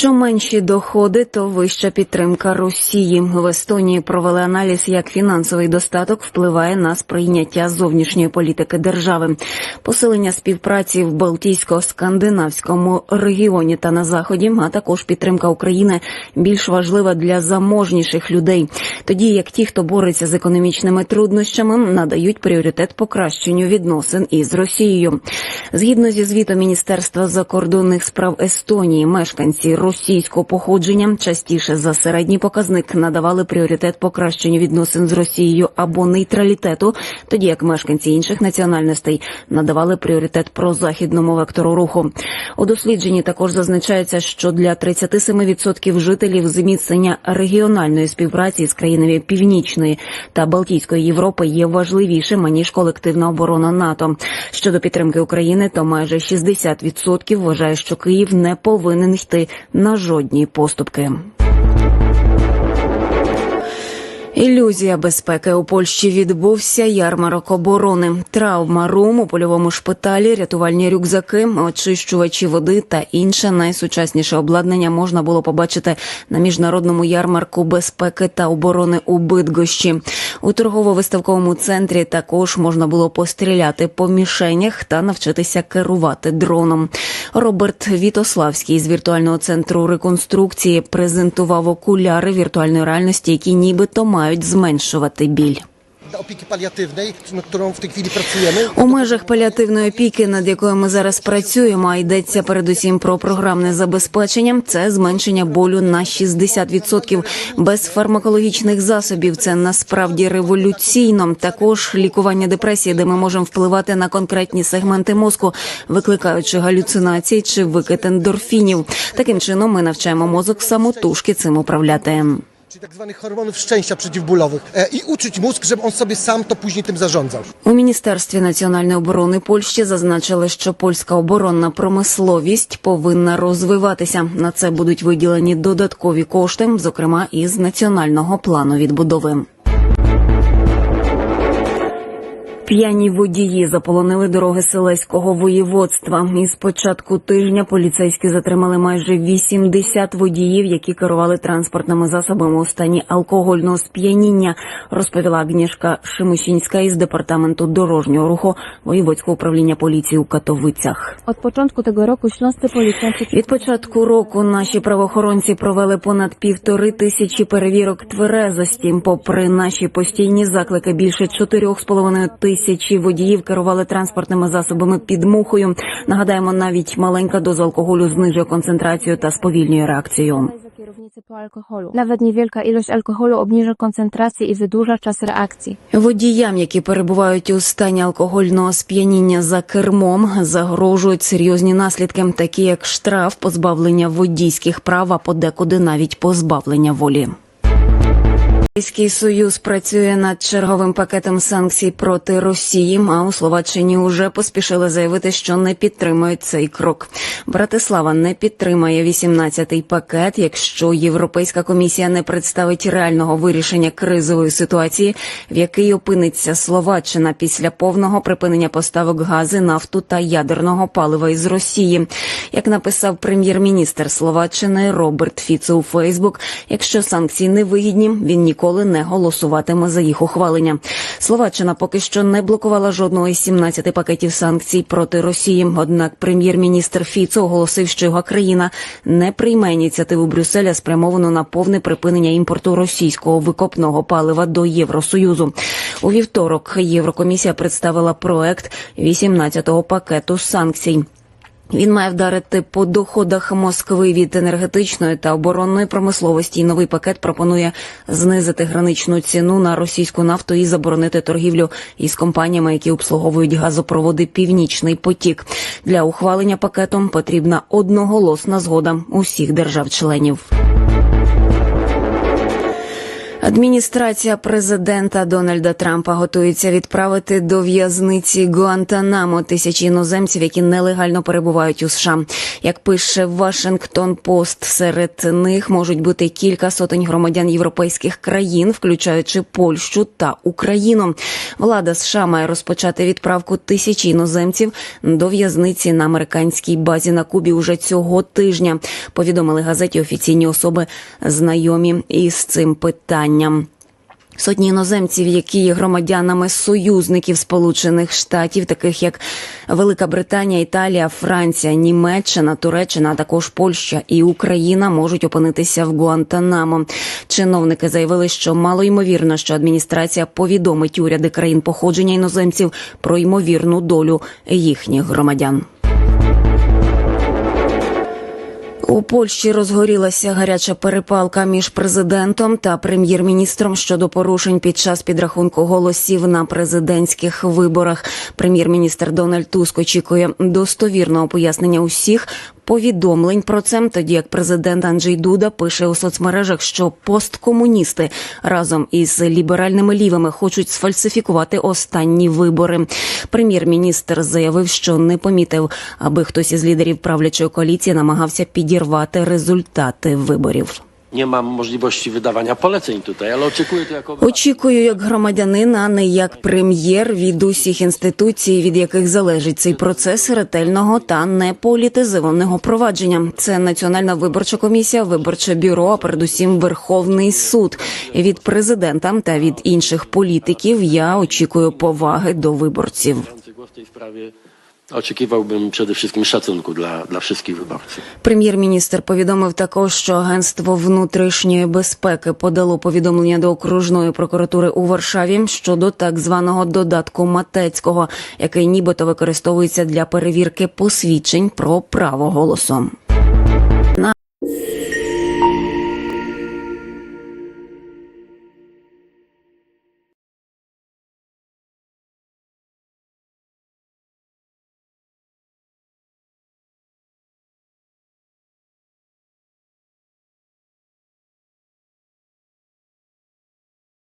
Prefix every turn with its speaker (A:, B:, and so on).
A: Що менші доходи, то вища підтримка Росії. В Естонії провели аналіз, як фінансовий достаток впливає на сприйняття зовнішньої політики держави. Посилення співпраці в Балтійсько-скандинавському регіоні та на заході, а також підтримка України більш важлива для заможніших людей. Тоді як ті, хто бореться з економічними труднощами, надають пріоритет покращенню відносин із Росією. Згідно зі звітом Міністерства закордонних справ Естонії, мешканці російського походження частіше за середній показник надавали пріоритет покращенню відносин з Росією або нейтралітету, тоді як мешканці інших національностей надавали пріоритет прозахідному вектору руху. У дослідженні також зазначається, що для 37% жителів зміцнення регіональної співпраці з країнами Північної та Балтійської Європи є важливішим аніж колективна оборона НАТО. Щодо підтримки України, то майже 60% вважає, що Київ не повинен йти на жодні поступки. Ілюзія безпеки у Польщі відбувся ярмарок оборони. Травма рум у польовому шпиталі, рятувальні рюкзаки, очищувачі води та інше найсучасніше обладнання можна було побачити на міжнародному ярмарку безпеки та оборони у Бидгощі. У торгово-виставковому центрі також можна було постріляти по мішенях та навчитися керувати дроном. Роберт Вітославський з віртуального центру реконструкції презентував окуляри віртуальної реальності, які нібито мають зменшувати біль.
B: Opieki paliatywnej, nad którą w tej chwili pracujemy.
A: У межах паліативної опіки, над якою ми зараз працюємо, а йдеться передусім про програмне забезпечення. Це зменшення болю на 60%. без фармакологічних засобів. Це насправді революційно. Також лікування депресії, де ми можемо впливати на конкретні сегменти мозку, викликаючи галюцинації чи викид ендорфінів. Таким чином ми навчаємо мозок самотужки цим управляти.
B: Czyli tak zwanych hormonów szczęścia przeciwbólowych. E, I uczyć mózg, żeby on sobie sam to później tym zarządzał.
A: У міністерстві національної оборони Польщі зазначили, що польська оборонна промисловість повинна розвиватися. На це будуть виділені додаткові кошти, зокрема із національного плану відбудови. П'яні водії заполонили дороги селеського воєводства. Із початку тижня поліцейські затримали майже 80 водіїв, які керували транспортними засобами у стані алкогольного сп'яніння. Розповіла Агнішка Шимушінська із департаменту дорожнього руху воєводського управління поліції у Катовицях.
C: Od początku tego roku śląscy policjanci
A: Від початку року наші правоохоронці провели понад півтори тисячі перевірок тверезості. Попри наші постійні заклики, більше чотирьох з половиною тисячі водіїв керували транспортними засобами під мухою. Нагадаємо, навіть маленька доза алкоголю знижує концентрацію та сповільнює реакцію.
C: Nawet niewielka ilość alkoholu obniża koncentrację i wydłuża czas reakcji.
A: Водіям, які перебувають у стані алкогольного сп'яніння за кермом, загрожують серйозні наслідки, такі як штраф, позбавлення водійських прав, а подекуди навіть позбавлення волі. Європейський союз працює над черговим пакетом санкцій проти Росії. А у Словаччині уже поспішили заявити, що не підтримують цей крок. Братислава не підтримає 18-й пакет, якщо Європейська комісія не представить реального вирішення кризової ситуації, в якій опиниться Словаччина після повного припинення поставок гази, нафту та ядерного палива із Росії. Як написав прем'єр-міністр Словаччини Роберт Фіцо у Фейсбук, якщо санкції не вигідні, він ніколи не голосуватиме за їх ухвалення. Словаччина поки що не блокувала жодного із 17 пакетів санкцій проти Росії. Однак прем'єр-міністр Фіцо оголосив, що його країна не прийме ініціативу Брюсселя, спрямовану на повне припинення імпорту російського викопного палива до Євросоюзу. У вівторок Єврокомісія представила проект 18-го пакету санкцій. Він має вдарити по доходах Москви від енергетичної та оборонної промисловості. І новий пакет пропонує знизити граничну ціну на російську нафту і заборонити торгівлю із компаніями, які обслуговують газопроводи Північний потік. Для ухвалення пакетом потрібна одноголосна згода усіх держав-членів. Адміністрація президента Дональда Трампа готується відправити до в'язниці Гуантанамо тисячі іноземців, які нелегально перебувають у США. Як пише Вашингтон Пост, серед них можуть бути кілька сотень громадян європейських країн, включаючи Польщу та Україну. Влада США має розпочати відправку тисячі іноземців до в'язниці на американській базі на Кубі уже цього тижня. Повідомили газеті офіційні особи, знайомі із цим питанням. Сотні іноземців, які є громадянами союзників Сполучених Штатів, таких як Велика Британія, Італія, Франція, Німеччина, Туреччина, а також Польща і Україна, можуть опинитися в Гуантанамо. Чиновники заявили, що мало ймовірно, що адміністрація повідомить уряди країн походження іноземців про ймовірну долю їхніх громадян. У Польщі розгорілася гаряча перепалка між президентом та прем'єр-міністром щодо порушень під час підрахунку голосів на президентських виборах. Прем'єр-міністр Дональд Туск очікує достовірного пояснення усіх повідомлень про це, тоді як президент Анджей Дуда пише у соцмережах, що посткомуністи разом із ліберальними лівими хочуть сфальсифікувати останні вибори. Прем'єр-міністр заявив, що не помітив, аби хтось із лідерів правлячої коаліції намагався підірвати результати виборів.
D: Nie mam możliwości wydawania poleceń tutaj, ale oczekuję to jako
A: Очікую як громадянин, а не як прем'єр від усіх інституцій, від яких залежить цей процес ретельного та неполітизованого провадження. Це Національна виборча комісія, виборче бюро, а передусім Верховний суд. Від президента та від інших політиків я очікую поваги до виборців.
D: Для przede wszystkim szacunku dla, dla wszystkich wyborców.
A: Прем'єр-міністр повідомив також, що агентство внутрішньої безпеки подало повідомлення до окружної прокуратури у Варшаві щодо так званого додатку Матецького, який нібито використовується для перевірки посвідчень про право голосу.